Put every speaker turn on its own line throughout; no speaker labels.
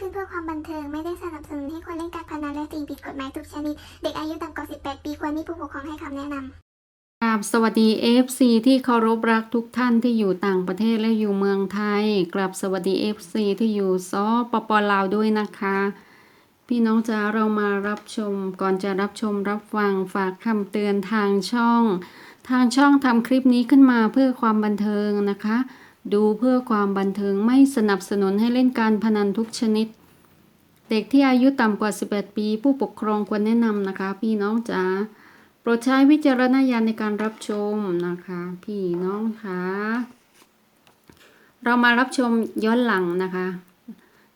ขึ้นเพื่อความบันเทิง ไม่ได้สนับสนุนให้คนเล่นการพนันและสิ่งผิดกฎหมายทุกชนิด เด็กอายุต่ำกว่า 18 ปีควรมีผู้ปกครองให้คำแนะนำ
กราบสวัสดี FC ที่เคารพรักทุกท่านที่อยู่ต่างประเทศและอยู่เมืองไทยกราบสวัสดี FC ที่อยู่ซอปปลาวด้วยนะคะ พี่น้องจ๋าเรามารับชมก่อนจะรับชมรับฟังฝากคำเตือนทางช่อง ทางช่องทำคลิปนี้ขึ้นมาเพื่อความบันเทิงนะคะ ดูเพื่อความบันเทิงไม่สนับสนุนให้เล่นการพนันทุกชนิด เด็กที่อายุต่ำกว่า 18 ปี ผู้ปกครองควรแนะนำนะคะ พี่น้องจ๋าโปรดใช้วิจารณญาณในการรับชมนะคะ พี่น้องคะเรามารับชมย้อนหลังนะคะ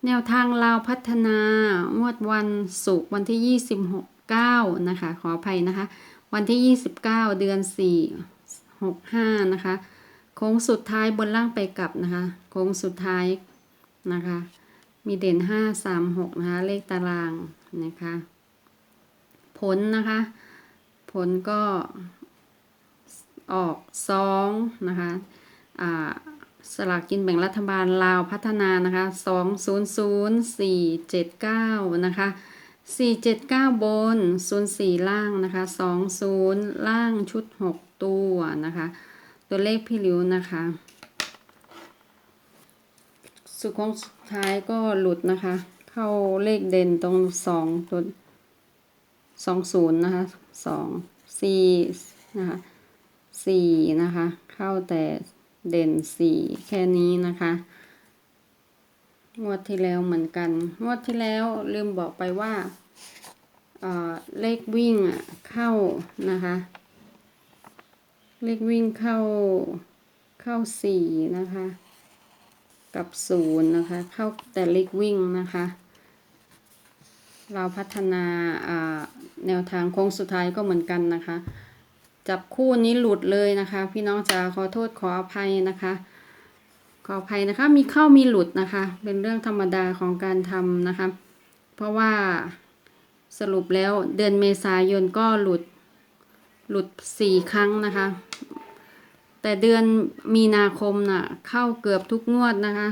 แนวทางลาวพัฒนางวดวันศุกร์วันที่ 26 9 นะคะ ขออภัยนะคะ วันที่ 29 เดือน 4 65 นะคะ โค้งสุดท้ายบนล่างไปกลับนะคะ โค้งสุดท้ายนะคะ มีเด่น5 3 6นะคะเลขตารางนะคะ ผลนะคะ ผลก็ออกสองนะคะอ่าสลากกินแบ่งรัฐบาลลาวพัฒนานะคะสองศูนย์ศูนย์สี่เจ็ดเก้านะคะสี่เจ็ดเก้าบนศูนย์สี่ล่างนะคะสองศูนย์ล่างชุดหกตัวนะคะ ตัวเลขพี่หลิวนะคะ สุดของสุดท้ายก็หลุดนะคะ เข้าเลขเด่นตรงสองตัวสองศูนย์นะคะสองสี่นะคะสี่นะคะ เข้าแต่เด่นสี่แค่นี้นะคะงวดที่แล้วเหมือนกัน งวดที่แล้วลืมบอกไปว่าเออเลขวิ่งอะเข้านะคะ เลขวิ่งเข้าเข้าสี่นะคะ กับศูนย์นะคะ เข้าแต่เลขวิ่งนะคะ เราพัฒนาแนวทางโค้งสุดท้ายก็เหมือนกันนะคะ จับคู่นี้หลุดเลยนะคะ พี่น้องจ๋าขอโทษขออภัยนะคะ ขออภัยนะคะ มีเข้ามีหลุดนะคะ เป็นเรื่องธรรมดาของการทำนะคะ เพราะว่าสรุปแล้วเดือนเมษายนก็หลุดหลุดสี่ครั้งนะคะ แต่เดือนมีนาคมน่ะเข้าเกือบทุกงวดนะคะ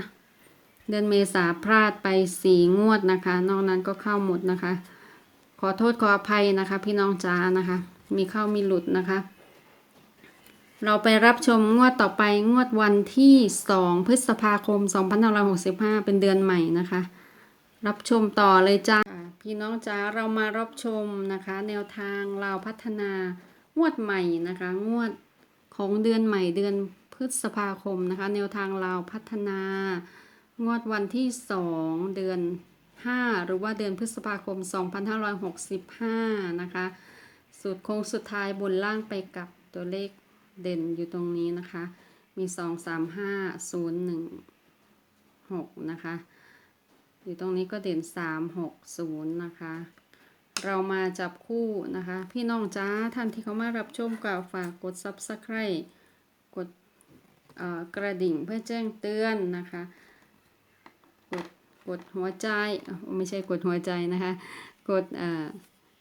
เดือนเมษาพลาดไปสี่งวดนะคะ นอกนั้นก็เข้าหมดนะคะ ขอโทษขออภัยนะคะ พี่น้องจ้านะคะ มีเข้ามีหลุดนะคะ เราไปรับชมงวดต่อไปงวดวันที่สองพฤษภาคม2565เป็นเดือนใหม่นะคะ รับชมต่อเลยจ้าพี่น้องจ้าเรามารับชมนะคะ แนวทางเราพัฒนางวดใหม่นะคะ งวด ของเดือนใหม่เดือนพฤษภาคมนะคะ แนวทางเราวพัฒนางวดวันที่ 2 เดือน 5 หรือว่าเดือนพฤษภาคม 2565 นะคะ สูตรโค้งสุดท้ายบนล่างไปกับตัวเลขเด่นอยู่ตรงนี้นะคะ มี 2 3 5 0 1 6 นะคะ อยู่ตรงนี้ก็เด่น 3 6 0 นะคะ เรามาจับคู่นะคะ พี่น้องจ้าท่านที่เขามารับชมกล่าวฝากกด Subscribe กดกระดิ่งเพื่อแจ้งเตือนนะคะ กดกดหัวใจไม่ใช่กดหัวใจนะคะ กด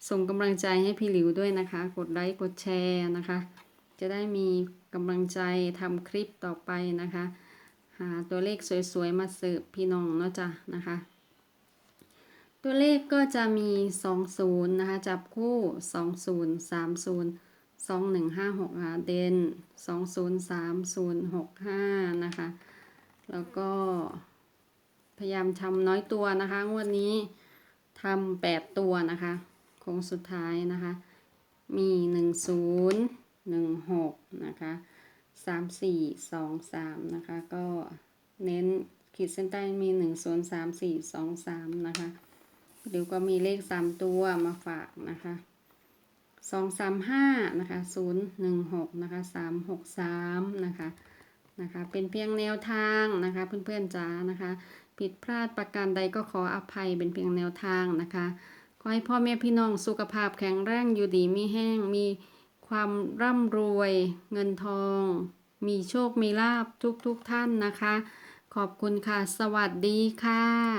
ส่งกำลังใจให้พี่หลิวด้วยนะคะ กดไลค์กดแชร์นะคะ จะได้มีกำลังใจทำคลิปต่อไปนะคะ หาตัวเลขสวยๆมาเสิร์ฟพี่น้องเนาะจ้ะนะคะ ตัวเลขก็จะมี 20 นะคะ จับคู่ 20 30 2156ค่ะเด่น203065 นะคะ แล้วก็พยายามทำน้อยตัวนะคะ งวดนี้ทำแปดตัวนะคะโค้งสุดท้ายนะคะ มีหนึ่งศูนย์หนึ่งหกนะคะสามสี่สองสามนะคะ ก็เน้นขีดเส้นใต้มีหนึ่งศูนย์สามสี่สองสามนะคะ เดี๋ยวก็มีเลขสามตัวมาฝากนะคะสองสามห้านะคะศูนย์หนึ่งหกนะคะสามหกสามนะคะนะคะเป็นเพียงแนวทางนะคะเพื่อนๆจ๋านะคะ ผิดพลาดประการใดก็ขออภัยเป็นเพียงแนวทางนะคะขอให้พ่อแม่พี่น้องสุขภาพแข็งแรงอยู่ดีมีแห้งมีความร่ำรวย เงินทอง มีโชคมีลาบทุกๆทท่านนะคะ ขอบคุณค่ะ สวัสดีค่ะ